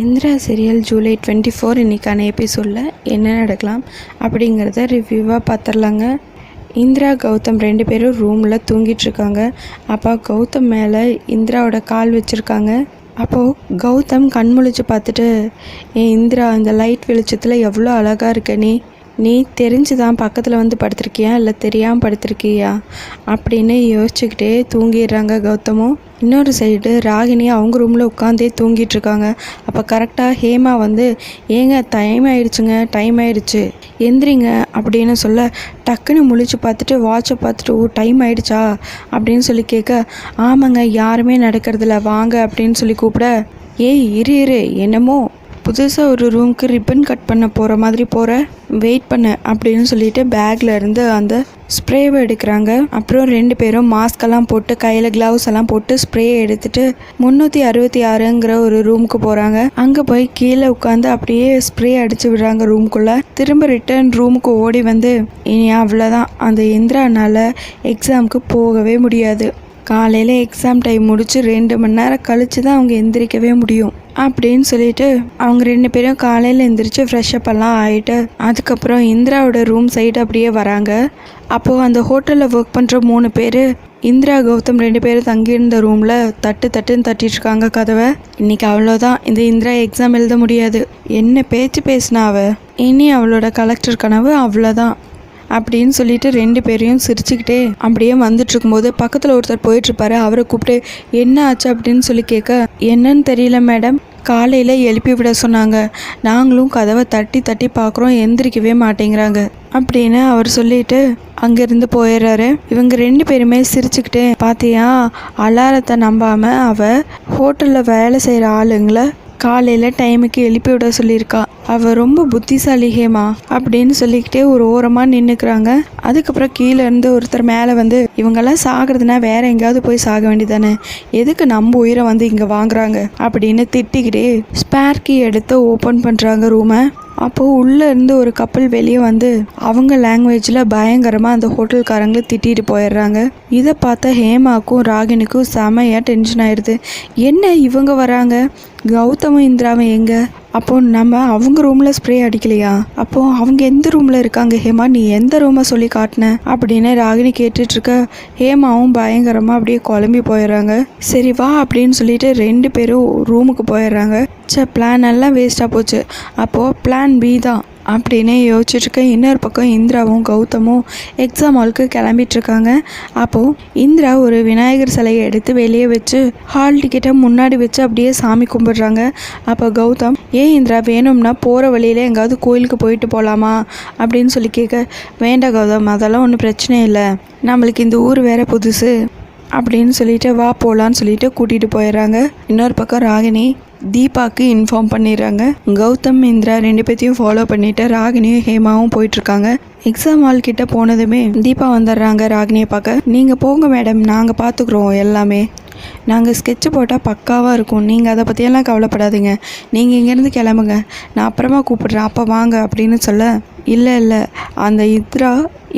Indira serial July twenty four இன்றைக்கான எபிசோடில் என்ன நடக்கலாம் அப்படிங்கிறத ரிவ்யூவாக பார்த்துடலாங்க இந்திரா கௌதம் ரெண்டு பேரும் ரூமில் தூங்கிட்டுருக்காங்க. அப்போ கௌதம் மேலே இந்திராவோட கால் வச்சுருக்காங்க. அப்போது கௌதம் கண் முழிச்சு பார்த்துட்டு ஏன் இந்திரா அந்த லைட் வெளிச்சத்தில் எவ்வளோ அழகாக இருக்க நீ? நீ தெரிஞ்சு தான் பக்கத்தில் வந்து படுத்திருக்கியா? இல்லை தெரியாமல் படுத்திருக்கியா? அப்படின்னு யோசிச்சுக்கிட்டே தூங்கிடுறாங்க கௌதமும் இன்னொரு சைடு ராகினி அவங்க ரூமில் உட்காந்தே தூங்கிட்டு இருக்காங்க அப்போ கரெக்டாக ஹேமா வந்து ஏங்க டைம் ஆயிடுச்சுங்க டைம் ஆயிடுச்சு. எந்திரிங்க அப்படின்னு சொல்ல டக்குன்னு முழிச்சு பார்த்துட்டு வாட்சை பார்த்துட்டு ஓ டைம் ஆயிடுச்சா? அப்படின்னு சொல்லி கேட்க ஆமாங்க யாருமே நடக்கிறதில்ல வாங்க அப்படின்னு சொல்லி கூப்பிட ஏய் இரு இரு என்னமோ புதுசாக ஒரு ரூம்க்கு ரிப்பன் கட் பண்ண போகிற மாதிரி போகிற வெயிட் பண்ணு அப்படின்னு சொல்லிட்டு பேக்கில் இருந்து அந்த ஸ்ப்ரேவை எடுக்கிறாங்க. அப்புறம் ரெண்டு பேரும் மாஸ்கெல்லாம் போட்டு கையில் க்ளவுஸ் எல்லாம் போட்டு ஸ்ப்ரே எடுத்துட்டு முந்நூற்றி அறுபத்தி ஆறுங்கிற ஒரு ரூமுக்கு போகிறாங்க அங்கே போய் கீழே உட்காந்து அப்படியே ஸ்ப்ரே அடிச்சு விடுறாங்க ரூம்குள்ளே திரும்ப ரிட்டர்ன் ரூமுக்கு ஓடி வந்து இனி அவ்வளோதான் அந்த எந்திரானால் எக்ஸாமுக்கு போகவே முடியாது. காலையில் எக்ஸாம் டைம் முடித்து ரெண்டு மணி நேரம் கழித்து தான் அவங்க எந்திரிக்கவே முடியும். அப்படின்னு சொல்லிட்டு அவங்க ரெண்டு பேரும் காலையில் எந்திரிச்சு ஃப்ரெஷ்அப் எல்லாம் ஆகிட்டு அதுக்கப்புறம் இந்திராவோட ரூம் சைடு அப்படியே வராங்க. அப்போது அந்த ஹோட்டலில் ஒர்க் பண்ணுற மூணு பேர் இந்திரா கௌதம் ரெண்டு பேரும் தங்கியிருந்த ரூமில் தட்டு தட்டுன்னு தட்டிட்டு இருக்காங்க கதவை. இன்னைக்கு அவ்வளோதான் இந்த இந்திரா எக்ஸாம் எழுத முடியாது. என்ன பேச்சு பேசினா அவ? இனி அவளோட கலெக்டர் கனவு அவ்வளோதான் அப்படின்னு சொல்லிட்டு ரெண்டு பேரையும் சிரிச்சுக்கிட்டே அப்படியே வந்துட்டு இருக்கும்போது பக்கத்தில் ஒருத்தர் போயிட்டு இருப்பாரு. அவரை கூப்பிட்டு என்ன ஆச்சு? அப்படின்னு சொல்லி கேட்க என்னன்னு தெரியல மேடம். காலையில் எழுப்பி விட சொன்னாங்க. நாங்களும் கதவை தட்டி தட்டி பார்க்குறோம் எந்திரிக்கவே மாட்டேங்கிறாங்க அப்படின்னு அவர் சொல்லிட்டு அங்கேருந்து போயிடுறாரு. இவங்க ரெண்டு பேருமே சிரிச்சுக்கிட்டே பார்த்தியா அலாரத்தை நம்பாமல் அவள் ஹோட்டலில் வேலை செய்கிற ஆளுங்களை காலையில் டைமுக்கு எழுப்பி விட சொல்லியிருக்கா. அவள் ரொம்ப புத்திசாலி ஹேமா அப்படின்னு சொல்லிக்கிட்டே ஒரு ஓரமாக நின்றுக்கிறாங்க அதுக்கப்புறம் கீழே இருந்து ஒருத்தர் மேலே வந்து இவங்கெல்லாம் சாகிறதுனா வேற எங்கேயாவது போய் சாக வேண்டியதானே? எதுக்கு நம்ம உயிரை வந்து இங்கே வாங்குறாங்க? அப்படின்னு திட்டிக்கிட்டே ஸ்பேர்கி எடுத்து ஓப்பன் பண்ணுறாங்க ரூமை. அப்போது உள்ளே இருந்து ஒரு கப்பல் வெளியே வந்து அவங்க லாங்குவேஜில் பயங்கரமாக அந்த ஹோட்டல்காரங்களை திட்டிட்டு போயிடுறாங்க. இதை பார்த்த ஹேமாக்கும் ராகினிக்கும் செமையாக டென்ஷன் ஆயிடுது. என்ன இவங்க வராங்க? கௌதமும் இந்திராவும் எங்கே? அப்போ நம்ம அவங்க ரூமில் ஸ்ப்ரே அடிக்கலையா? அப்போ அவங்க எந்த ரூமில் இருக்காங்க? ஹேமா நீ எந்த ரூமை சொல்லி காட்டின? அப்படின்னு ராகினி கேட்டுட்ருக்க ஹேமாவும் பயங்கரமாக அப்படியே குழம்பி போயிடுறாங்க. சரி வா அப்படின்னு சொல்லிட்டு ரெண்டு பேரும் ரூமுக்கு போயிடுறாங்க. சே பிளான் எல்லாம் வேஸ்ட்டாக போச்சு. அப்போது பிளான் பி தான். அப்படின்னு யோசிச்சுட்டு இன்னொரு பக்கம் இந்திராவும் கௌதமும் எக்ஸாம் ஹாலுக்கு கிளம்பிட்டுருக்காங்க. அப்போது இந்திரா ஒரு விநாயகர் சிலையை எடுத்து வெளியே வச்சு ஹால் டிக்கெட்டை முன்னாடி வச்சு அப்படியே சாமி கும்பிடுறாங்க. அப்போ கௌதம் ஏன் இந்திரா வேணும்னா போகிற வழியில் எங்காவது கோயிலுக்கு போயிட்டு போகலாமா அப்படின்னு சொல்லி கேட்க வேண்டாம் கௌதம் அதெல்லாம் ஒன்றும் பிரச்சனை இல்லை. நம்மளுக்கு இந்த ஊர் வேற புதுசு. அப்படின்னு சொல்லிட்டு வா போகலான்னு சொல்லிட்டு கூட்டிகிட்டு போயிடுறாங்க. இன்னொரு பக்கம் ராகினி தீபாக்கு இன்ஃபார்ம் பண்ணிடுறாங்க. கௌதம் இந்திரா ரெண்டு பேர்த்தையும் ஃபாலோ பண்ணிட்டு ராகினியும் ஹேமாவும் போயிட்டுருக்காங்க. எக்ஸாம் ஹால் கிட்ட போனதுமே தீபா வந்துடுறாங்க ராகினியை பார்க்க. நீங்கள் போங்க மேடம் நாங்கள் பார்த்துக்குறோம் எல்லாமே. நாங்கள் ஸ்கெட்சு போட்டால் பக்காவாக இருக்கும். நீங்கள் அதை பற்றியெல்லாம் கவலைப்படாதீங்க. நீங்கள் இங்கேருந்து கிளம்புங்க. நான் அப்புறமா கூப்பிட்றேன். அப்போ வாங்க அப்படின்னு சொல்ல இல்லை இல்லை. அந்த இத்ரா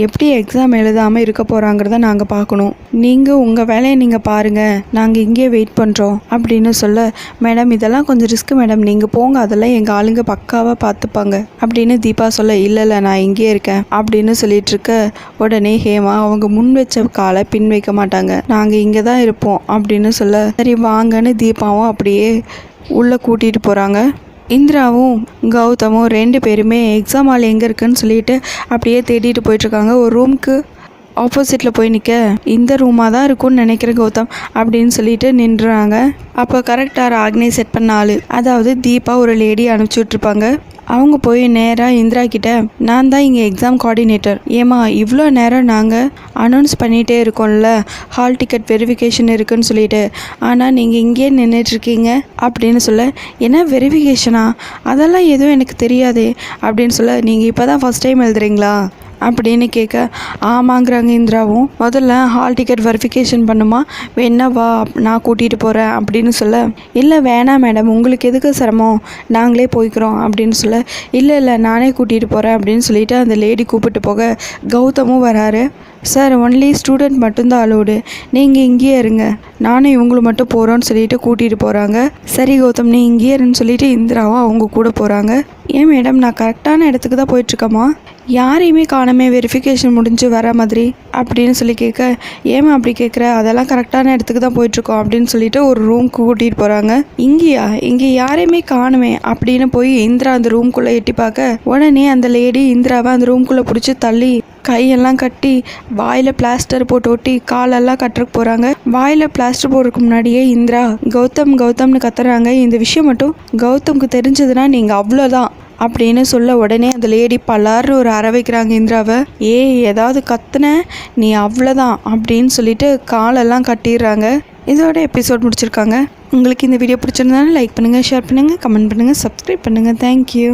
எப்படி எக்ஸாம் எழுதாமல் இருக்க போகிறாங்கிறத நாங்கள் பார்க்கணும் நீங்கள் உங்கள் வேலையை நீங்கள் பாருங்கள் நாங்கள் இங்கேயே வெயிட் பண்ணுறோம் அப்படின்னு சொல்ல மேடம் இதெல்லாம் கொஞ்சம் ரிஸ்க் மேடம். நீங்கள் போங்க. அதெல்லாம் எங்கள் ஆளுங்க பக்காவாக பார்த்துப்பாங்க அப்படின்னு தீபா சொல்ல இல்லை இல்லை. நான் இங்கேயே இருக்கேன். அப்படின்னு சொல்லிட்டு இருக்க உடனே ஹேமா அவங்க முன் வச்ச காலை பின் வைக்க மாட்டாங்க. நாங்கள் இங்கே தான் இருப்போம். அப்படின்னு சொல்ல சரி வாங்கன்னு தீபாவும் அப்படியே உள்ளே கூட்டிகிட்டு போகிறாங்க இந்திராவும் கௌதமும் ரெண்டு பேருமே எக்ஸாம் ஹால் எங்கே இருக்குன்னு சொல்லிட்டு அப்படியே தேடிட்டு போயிட்டுருக்காங்க. ஒரு ரூமுக்கு ஆப்போசிட்டில் போய் நிற்க இந்த ரூமாக தான் இருக்கும்னு நினைக்கிறேன் கௌதம் அப்படின்னு சொல்லிட்டு நின்றுறாங்க அப்போ கரெக்டாக ஆக்னே செட் பண்ண ஆள். அதாவது தீபா ஒரு லேடி அனுப்பிச்சி விட்ருப்பாங்க அவங்க போய் நேராக இந்திரா கிட்ட நான் தான் இங்கே எக்ஸாம் கோஆர்டினேட்டர் ஏமா இவ்வளோ நேரம் நாங்கள் அனௌன்ஸ் பண்ணிகிட்டே இருக்கோம்ல. ஹால் டிக்கெட் வெரிஃபிகேஷன் இருக்குன்னு சொல்லிட்டு. ஆனால் நீங்கள் இங்கேயே நின்றுட்டுருக்கீங்க அப்படின்னு சொல்ல என்ன வெரிஃபிகேஷனா அதெல்லாம் எதுவும் எனக்கு தெரியாதே. அப்படின்னு சொல்ல நீங்கள் இப்போ தான் ஃபஸ்ட் டைம் எழுதுறீங்களா? அப்படின்னு கேட்க ஆமாங்கிறாங்க இந்திராவும். முதல்ல ஹால் டிக்கெட் வெரிஃபிகேஷன் பண்ணுமா? வேணா வா நான் கூட்டிகிட்டு போகிறேன் அப்படின்னு சொல்ல இல்லை வேணாம் மேடம் உங்களுக்கு எதுக்கு சிரமம்? நாங்களே போய்க்கிறோம் அப்படின்னு சொல்ல இல்லை இல்லை நானே கூட்டிகிட்டு போகிறேன் அப்படின்னு சொல்லிட்டு அந்த லேடி கூப்பிட்டு போக கௌதமும் வராரு. சார் ஒன்லி ஸ்டூடெண்ட் மட்டும்தான் அலோடு நீங்கள் இங்கேயே இருங்க. நானும் இவங்களும் மட்டும் போகிறோன்னு சொல்லிட்டு கூட்டிகிட்டு போகிறாங்க சரி கௌதம் நீ இங்கேயே இருன்னு சொல்லிட்டு இந்திராவும் அவங்க கூட போகிறாங்க ஏன் மேடம் நான் கரெக்டான இடத்துக்கு தான் போயிட்டுருக்கேம்மா? யாரையுமே காணமே வெரிஃபிகேஷன் முடிஞ்சு வர மாதிரி அப்படின்னு சொல்லி கேட்க ஏமா அப்படி கேட்குற? அதெல்லாம் கரெக்டான இடத்துக்கு தான் போயிட்டுருக்கோம் அப்படின்னு சொல்லிட்டு ஒரு ரூம்க்கு கூட்டிகிட்டு போகிறாங்க இங்கேயா? இங்கே யாரையுமே காணுமே அப்படின்னு போய் இந்திரா அந்த ரூம்குள்ளே எட்டி பார்க்க உடனே அந்த லேடி இந்திராவை அந்த ரூம்குள்ளே பிடிச்சி தள்ளி கையெல்லாம் கட்டி வாயில் பிளாஸ்டர் போட்டு ஒட்டி காலெல்லாம் கட்டுறக்கு போகிறாங்க வாயில் பிளாஸ்டர் போடுறதுக்கு முன்னாடியே இந்திரா கௌதம் கௌதம்னு கத்துறாங்க. இந்த விஷயம் மட்டும் கௌதம்க்கு தெரிஞ்சதுன்னா நீங்கள் அவ்வளோதான் அப்படின்னு சொல்ல உடனே அந்த லேடி பலார்னு ஒரு அற வைக்கிறாங்க இந்திராவை. ஏய் ஏதாவது கத்துன? நீ அவ்வளோதான் அப்படின்னு சொல்லிட்டு காலெல்லாம் கட்டிடுறாங்க. இதோட எபிசோட் முடிச்சிருக்காங்க. உங்களுக்கு இந்த வீடியோ பிடிச்சிருந்தாலும் லைக் பண்ணுங்கள் ஷேர் பண்ணுங்கள் கமெண்ட் பண்ணுங்கள் சப்ஸ்கிரைப் பண்ணுங்கள் தேங்க்யூ